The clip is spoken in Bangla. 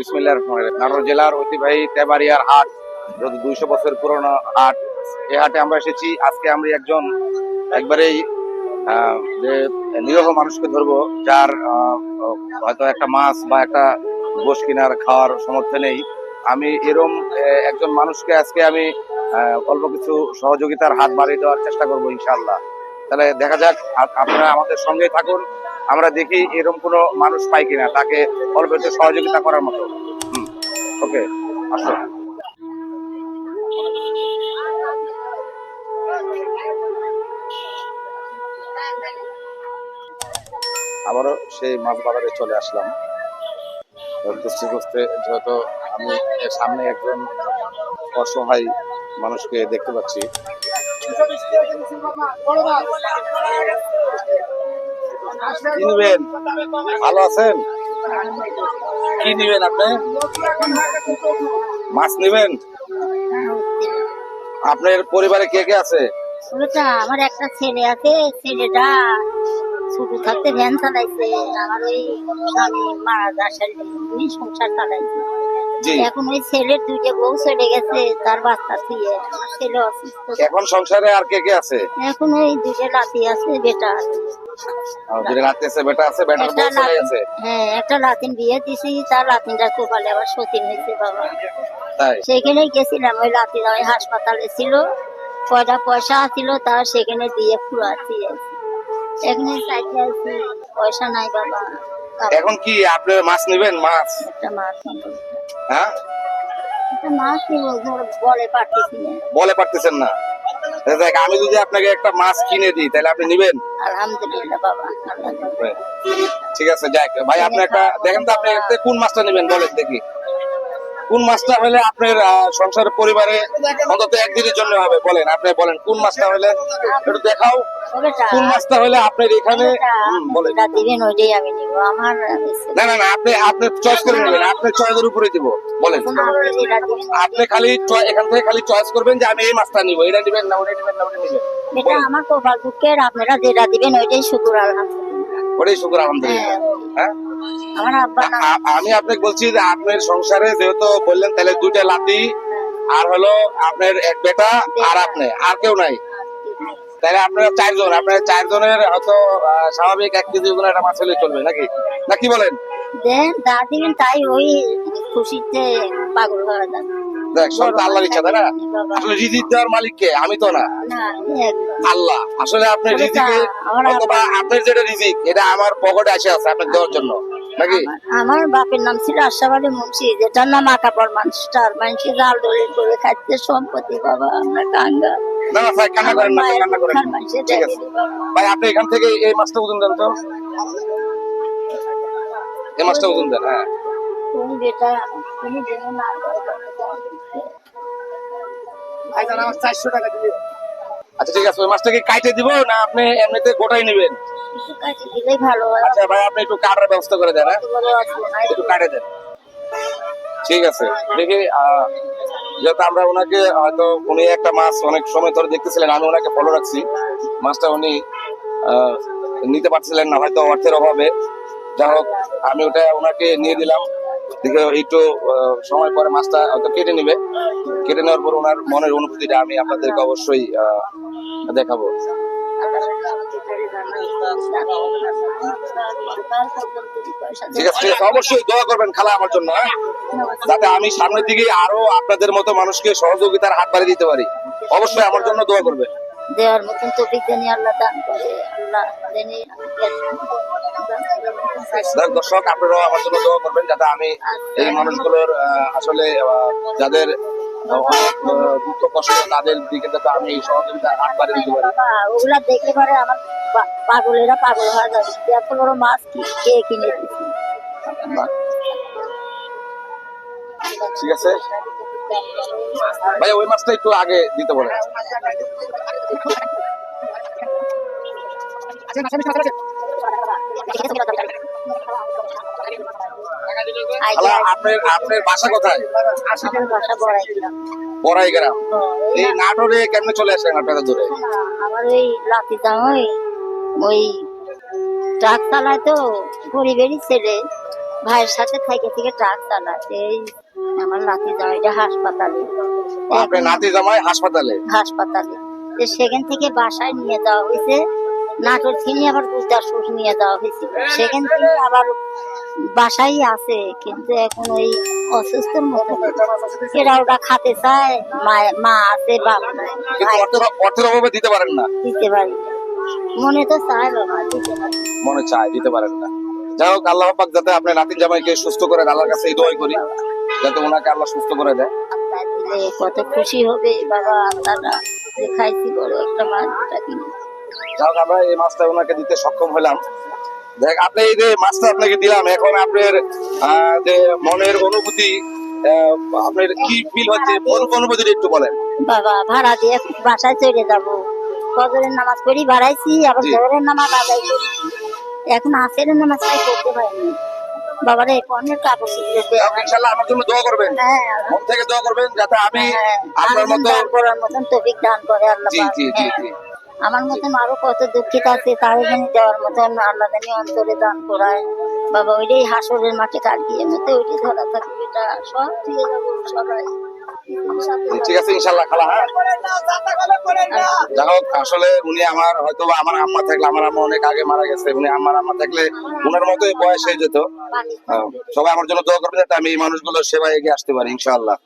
বিসমিল্লাহ জেলার ঐতিহ্যবাহী তেবাড়িয়ার হাট দুইশো বছর পুরনো হাট। এই হাটে আমরা এসেছি। আজকে আমরা একজন, একবারেই যে নিরহ মানুষকে ধরবো, যার হয়তো একটা মাছ বা একটা গোশ কেনার খাওয়ার সামর্থ্য নেই। আমি এরম একজন মানুষকে আজকে আমি অল্প কিছু সহযোগিতার হাত বাড়িয়ে দেওয়ার চেষ্টা করব ইনশাল্লাহ তাহলে দেখা যাক আপনারা আমাদের সঙ্গে থাকুন। আমরা দেখি এরকম কোনো মানুষ পাই কিনা, তাকে অল্প সহযোগিতা করার মতো। ওকে, আসো। আবারও সেই মাছ বাজারে চলে আসলাম। খুঁজতে খুঁজতে যেহেতু আমি সামনে একজন অসহায় মানুষকে দেখতে পাচ্ছি। ভালো আছেন? কি নিবেন আপনি? মাছ নিবেন? আপনার পরিবারে কে কে আছে? আমার একটা ছেলে আছে ছেলেটা ছোট থাকতে ভ্যান চালাইছে। আমার ওই স্বামী মারা যাওয়ার সংসার চালাইছে। এখন ওই ছেলের দুইটা বউ চলে গেছে তার বাচ্চা ছিয়ে আমার ছেলে অসুস্থ। এখন সংসারে আর কে কে আছে? এখন ওই দুইটা লাতি আছে বেটা আছে। বেটা আছে বেটার একটা বউ চলে গেছে? হ্যাঁ একটা লাতিন বিয়ে দিছি তার লাতিনটা কপালে আবার সতীন হয়েছে বাবা। সেখানে গেছিলাম ওই লাতিন ওই হাসপাতালে ছিল। কয়টা পয়সা ছিল তার সেখানে দিয়ে ফুরাচ্ছি এখানে চাইতে আছি পয়সা নাই বাবা। এখন কি আপনি মাছ নেবেন? মাছ। হ্যাঁ? বলে পারতেছেন না। দেখ আমি যদি আপনাকে একটা মাছ কিনে দিই তাহলে আপনি নিবেন? হ্যাঁ। ঠিক আছে যাই। ভাই আপনি একটা দেখেন তো আপনি কোন মাছটা নেবেন বলেন দেখি। কোন মাছটা হলে আপনার আহ, সংসারের পরিবারে অন্তত একদিনের জন্য হবে? বলেন আপনি বলেন কোন মাছটা হলে? একটু দেখাও কোন মাছটা হলে আপনার এখানে? বলেন। দিবেন ওইটাই আমি নিবো আমার না না না আপনি আপনি চয়েস করে নেবেন আপনি চয়েসের উপরে দিব। বলেন। আপনি খালি এখান থেকে খালি চয়েস করবেন যে আমি এই মাছটা নিব এটা নিবেন না ওটা নিবেন না ওটা নিবেন। এটা আমার কপাল দুঃখের আপনারা যেটা দিবেন ওইটাই শুকুর আলহামদুলিল্লাহ। ওটাই শুক্র আলহামদুলিল্লাহ। হ্যাঁ? আমি আপনাকে বলছি যে আপনার সংসারে যেহেতু বললেন তাহলে দুইটা লাতি আর হলো আপনার এক বেটা আর আপনি আর কেউ নাই। তাহলে আপনারা চারজন আপনার চারজনের হয়তো স্বাভাবিক এক কেজি ওজনের একটা মাছ হলে চলবে নাকি? নাকি বলেন? দেন দাদিন তাই ওই খুশিতে পাগল হয়ে যাবে দেখ সব তো আল্লাহর ইচ্ছা তাই না? আসলে রিজিক দেওয়ার মালিক কে? আমি তো না। আল্লাহ। আসলে আপনার রিজিকে অথবা আপনার যেটা রিজিক এটা আমার পকেটে আসে আছে আপনাকে দেওয়ার জন্য। নাকি? আমার বাপের নাম ছিল আলী মুন্সি যেটার নাম আকাপর মানুষটার মানুষের জাল দলিল করে খাচ্ছে সম্পত্তি বাবা আমরা কাঙ্গা না না ভাই কান্না করেন না কান্না করেন। ঠিক আছে। ভাই আপনি এখান থেকে এই মাছটা ওজন দেন তো। এই মাছটা ওজন দেন হ্যাঁ। তুমি বেটা তুমি যেন না আচ্ছা ঠিক আছে ওই মাছটাকে কাইটে দিব না আপনি এমনিতে গোটাই নেবেন? দিলেই ভালো আচ্ছা ভাই আপনি একটু কাটার ব্যবস্থা করে দেন হ্যাঁ? একটু কাটে দেন। ঠিক আছে দেখি যেহেতু আমরা ওনাকে হয়তো উনি একটা মাছ অনেক সময় ধরে দেখতেছিলেন আমি ওনাকে ফলো রাখছি। মাছটা উনি আহ, নিতে পারছিলেন না হয়তো অর্থের অভাবে। যাই হোক আমি ওটা ওনাকে নিয়ে দিলাম। একটু সময় পরে মাছটা হয়তো কেটে কেটে নেওয়ার পর ওনার মনের অনুভূতিটা আমি আপনাদেরকে অবশ্যই দেখাবো। অবশ্যই দোয়া করবেন খালা আমার জন্য হ্যাঁ? যাতে আমি সামনের দিকে আরও আপনাদের মতো মানুষকে সহযোগিতার হাত বাড়িয়ে দিতে পারি। অবশ্যই আমার জন্য দোয়া করবে। দেওয়ার মতন তো বিজ্ঞানী আল্লাহ দান করে আল্লাহ জানি দর্শক আপনারাও আমার জন্য দোয়া করবেন যাতে আমি এই মানুষগুলোর আহ, আসলে যাদের অনেক দুঃখ কষ্ট তাদের দিকে যাতে আমি এই সহযোগিতার হাত বাড়িয়ে দিতে পারি। ওগুলা দেখলে পরে আমার পাগলেরা পাগল হয়ে যাবে। এত বড় মাছ কি? কে কিনে দিচ্ছে ঠিক আছে। ভাই ওই মাছটা একটু আগে দিতে খালা আপনার বাসা কোথায়? বড়াই গ্রাম এই নাটোরে কেমনে চলে আসেন আপনারা দূরে? আমার ওই লাতি দাম ওই ওই ট্রাক চালায় তো গরিবেরই ছেলে। ভাইয়ের সাথে থেকে থেকে ট্রাক চালাচ্ছে এই আমার নাতি জামাইটা হাসপাতালে। আপনার নাতি জামাই হাসপাতালে? হাসপাতালে। তো সেখান থেকে বাসায় নিয়ে যাওয়া হয়েছে। নাটোর থেকে আবার গুজদাসপুর নিয়ে যাওয়া হয়েছিল সেখান থেকে আবার বাসায় আছে কিন্তু এখন ওই অসুস্থর মতো। এরা ওটা খাতে চায় মা আছে বাপ নাই। অর্থের অভাবে দিতে পারেন না? দিতে পারি মনে তো চায় বাবা দিতে পারি। মনে চায় দিতে পারেন না। যাই হোক আল্লাহ পাক যাতে আপনার নাতি জামাইকে সুস্থ করে আল্লাহর কাছে এই দোয়াই করি। যাতে ওনাকে আল্লাহ সুস্থ করে দেয়। কত খুশি হবে বাবা আল্লাহরা যে খাইছি বড় একটা কিনে। যাই হোক আমরা এই মাছটা ওনাকে দিতে সক্ষম হলাম। দেখ আপনি এই যে মাছটা আপনাকে দিলাম এখন আপনার যে মনের অনুভূতি আপনার কি ফিল হচ্ছে? কোন একটু বলেন। বাবা ভাড়া দিয়ে বাসায় চলে যাব। ফজরের নামাজ পড়ি বাড়াইছি আবার। জোহরের নামাজ আদায় করেছি এখন আসের নামাজটাই করতে পারিনি। বাবারে অনেক কাপড় আমার জন্য দোয়া করবেন। হ্যাঁ মন থেকে দোয়া করবেন যাতে আমি হ্যাঁ, আপনার মতো দান করার মতন তফিক দান করে আল্লাহ জি জি জি হ্যাঁ। জি। আমার মতন আরও কত দুঃখিত আছে তার জন্য দেওয়ার মতন আল্লাহ জানি অন্তরে দান করায়। বাবা ওইটাই হাসরের মাঠে কাটিয়ে মতো ওইটাই ধরা থাকবে এটা সব দিয়ে যাব সবাই ঠিক আছে, ইনশাল্লাহ, খালা হ্যাঁ? যাই আসলে উনি আমার হয়তো আমার আম্মা থাকলে, আমার আম্মা অনেক আগে মারা গেছে, উনি আমার আম্মা থাকলে উনার মতোই বয়স হয়ে যেত। সবাই আমার জন্য দোয়া করবে যাতে আমি এই মানুষগুলোর সেবায় এগিয়ে আসতে পারি ইনশাআল্লাহ